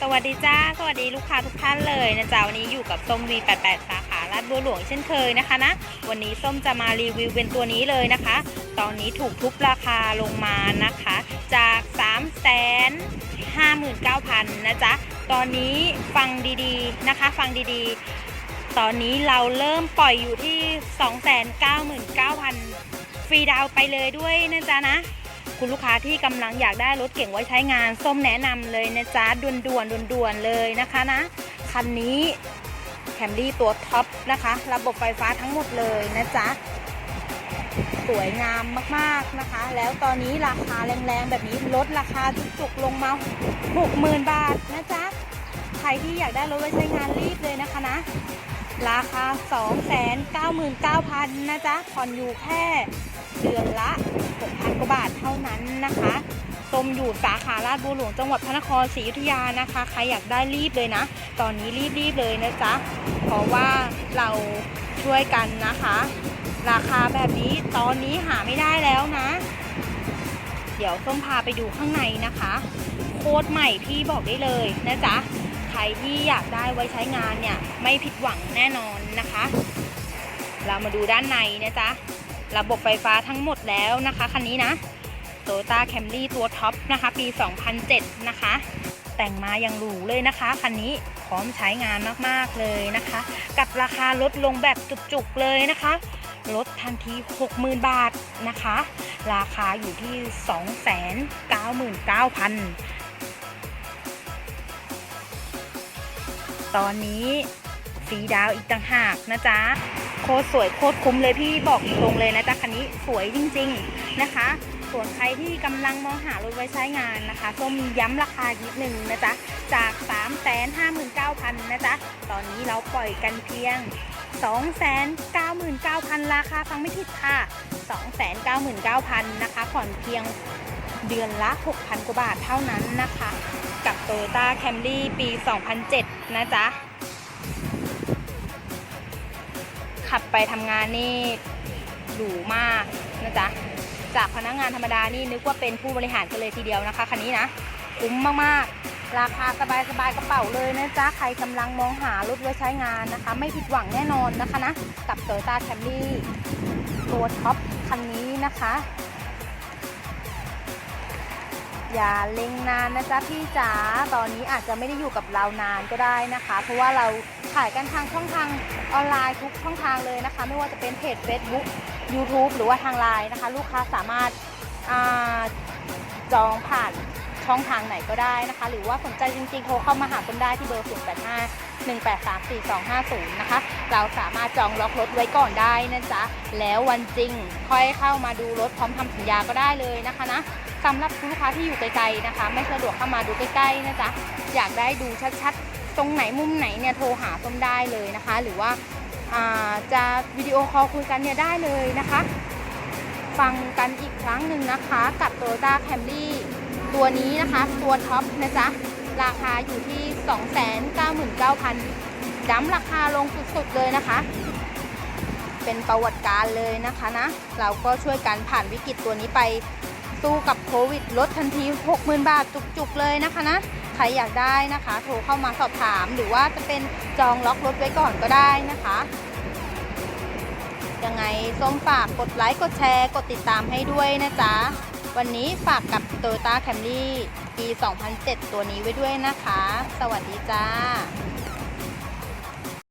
สวัสดีจ้า สวัสดีลูกค้าทุกท่านเลยนะจ๊ะวันนี้อยู่กับส้ม V88 สาขาลาดบัวหลวงเช่นเคยนะคะนะ วันนี้ส้มจะมารีวิวเป็นตัวนี้เลยนะคะ ตอนนี้ถูกทุบราคาลงมานะคะ จาก3 5 9 0 0 0นะจ๊ะ ตอนนี้ฟังดีๆนะคะ ฟังดีๆ ตอนนี้เราเริ่มปล่อยอยู่ที่ 299,000 ฟรีดาวไปเลยด้วยนะจ๊ะนะ คุณลูกค้าที่กำลังอยากได้รถเก่งไว้ใช้งาน ส้มแนะนำเลยนะจ๊ะด่วนด่วนด่วนด่วนๆเลยนะคะนะ คันนี้แคมรี่ตัวท็อปนะคะ ระบบไฟฟ้าทั้งหมดเลยนะจ๊ะสวยงามมากๆนะคะ แล้วตอนนี้ราคาแรงๆ แบบนี้ลดราคาจุกๆลงมา 60,000 บาทนะจ๊ะ ใครที่อยากได้รถไว้ใช้งานรีบเลยนะคะนะ ราคา 299,000นะจ๊ะ ผ่อนอยู่แค่เดือนละ ว่าบาทเท่านั้นนะคะส้มอยู่สาขาลาดบัวหลวงจังหวัดพระนครศรีอยุธยานะคะ ใครอยากได้รีบเลยนะ ตอนนี้รีบๆเลยนะจ๊ะ เพราะว่าเราช่วยกันนะคะ ราคาแบบนี้ตอนนี้หาไม่ได้แล้วนะ เดี๋ยวส้มพาไปดูข้างในนะคะ โคตรใหม่พี่บอกได้เลยนะจ๊ะ ใครที่อยากได้ไว้ใช้งานเนี่ย ไม่ผิดหวังแน่นอนนะคะ เรามาดูด้านในนะจ๊ะ ระบบไฟฟ้าทั้งหมดแล้วนะคะคันนี้นะ Toyota Camry ตัวท็อปนะคะ ปี 2007 นะคะ แต่งมาอย่างหรูเลยนะคะคันนี้พร้อมใช้งานมากๆเลยนะคะ กับราคาลดลงแบบจุกๆเลยนะคะลดทันที 60,000 บาทนะคะ ราคาอยู่ที่ 299,000 ตอนนี้ฟรีดาวอีกต่างหากนะจ๊ะ โคตรสวยโคตรคุ้มเลยพี่บอกตรงเลยนะจ๊ะคันนี้สวยจริง ๆนะคะ ส่วนใครที่กำลังมองหารถไว้ใช้งานนะคะส้มย้ำราคานิดหนึ่งนะจ๊ะจาก 3 5 9 0 0 0นะจ๊ะตอนนี้เราปล่อยกันเพียง 299,000 ราคาฟังไม่ผิดค่ะ 299,000 นะคะผ่อนเพียงเดือนละ 6,000 กว่าบาทเท่านั้นนะคะ กับ Toyota Camry ปี 2007 นะจ๊ะ ขับไปทำงานนี่หรูมากนะจ๊ะ จากพนักงานธรรมดานี่นึกว่าเป็นผู้บริหารกันเลยทีเดียวนะคะคันนี้นะคุ้มมากๆ ราคาสบายๆกระเป๋าเลยนะจ๊ะ ใครกำลังมองหารถไว้ใช้งานนะคะ ไม่ผิดหวังแน่นอนนะคะนะ กับ Toyota Camry ตัวท็อปคันนี้นะคะ อย่าเล็งนานนะจ๊ะพี่จ๋าตอนนี้อาจจะไม่ได้อยู่กับเรานานก็ได้นะคะ เพราะว่าเรา ขายกันทางช่องทางออนไลน์ทุกช่องทางเลยนะคะ ไม่ว่าจะเป็นเพจ Facebook YouTube หรือว่าทางไลน์นะคะ ลูกค้าสามารถอาจองผ่านช่องทางไหนก็ได้นะคะ หรือว่าสนใจจริงๆ โทรเข้ามาหาคนได้ที่เบอร์ 0 8 5 1 8 3 4 2 5 0 นะคะ เราสามารถจองล็อกรถไว้ก่อนได้นะจ๊ะ แล้ววันจริงค่อยเข้ามาดูรถพร้อมทำสัญญาก็ได้เลยนะคะนะสำหรับคุณลูกค้าที่อยู่ไกลๆนะคะ ไม่สะดวกเข้ามาดูใกล้ๆนะจ๊ะ อยากได้ดูชัดๆ ตรงไหนมุมไหนเนี่ยโทรหาส้มได้เลยนะคะ หรือว่าาจะวิดีโอคอลคุยกันเนี่ยได้เลยนะคะ ฟังกันอีกครั้งหนึ่งนะคะ กับ Toyota Camry ตัวนี้นะคะ ตัวท็อปนะจ๊ะ ราคาอยู่ที่ 299,000ดั้มราคาลงสุดๆเลยนะคะ เป็นประวัติการเลยนะคะนะ เราก็ช่วยกันผ่านวิกฤตตัวนี้ไปสู้กับโควิดลดทันที 60,000 บาทจุกๆเลยนะคะนะ ใครอยากได้นะคะ โทรเข้ามาสอบถาม หรือว่าจะเป็นจองล็อกรถไว้ก่อนก็ได้นะคะยังไงส้มฝากกดไลค์กดแชร์ กดติดตามให้ด้วยนะจ๊ะ วันนี้ฝากกับ t o y ต้าแคมรี่ปี 2007 ตัวนี้ไว้ด้วยนะคะ สวัสดีจ้า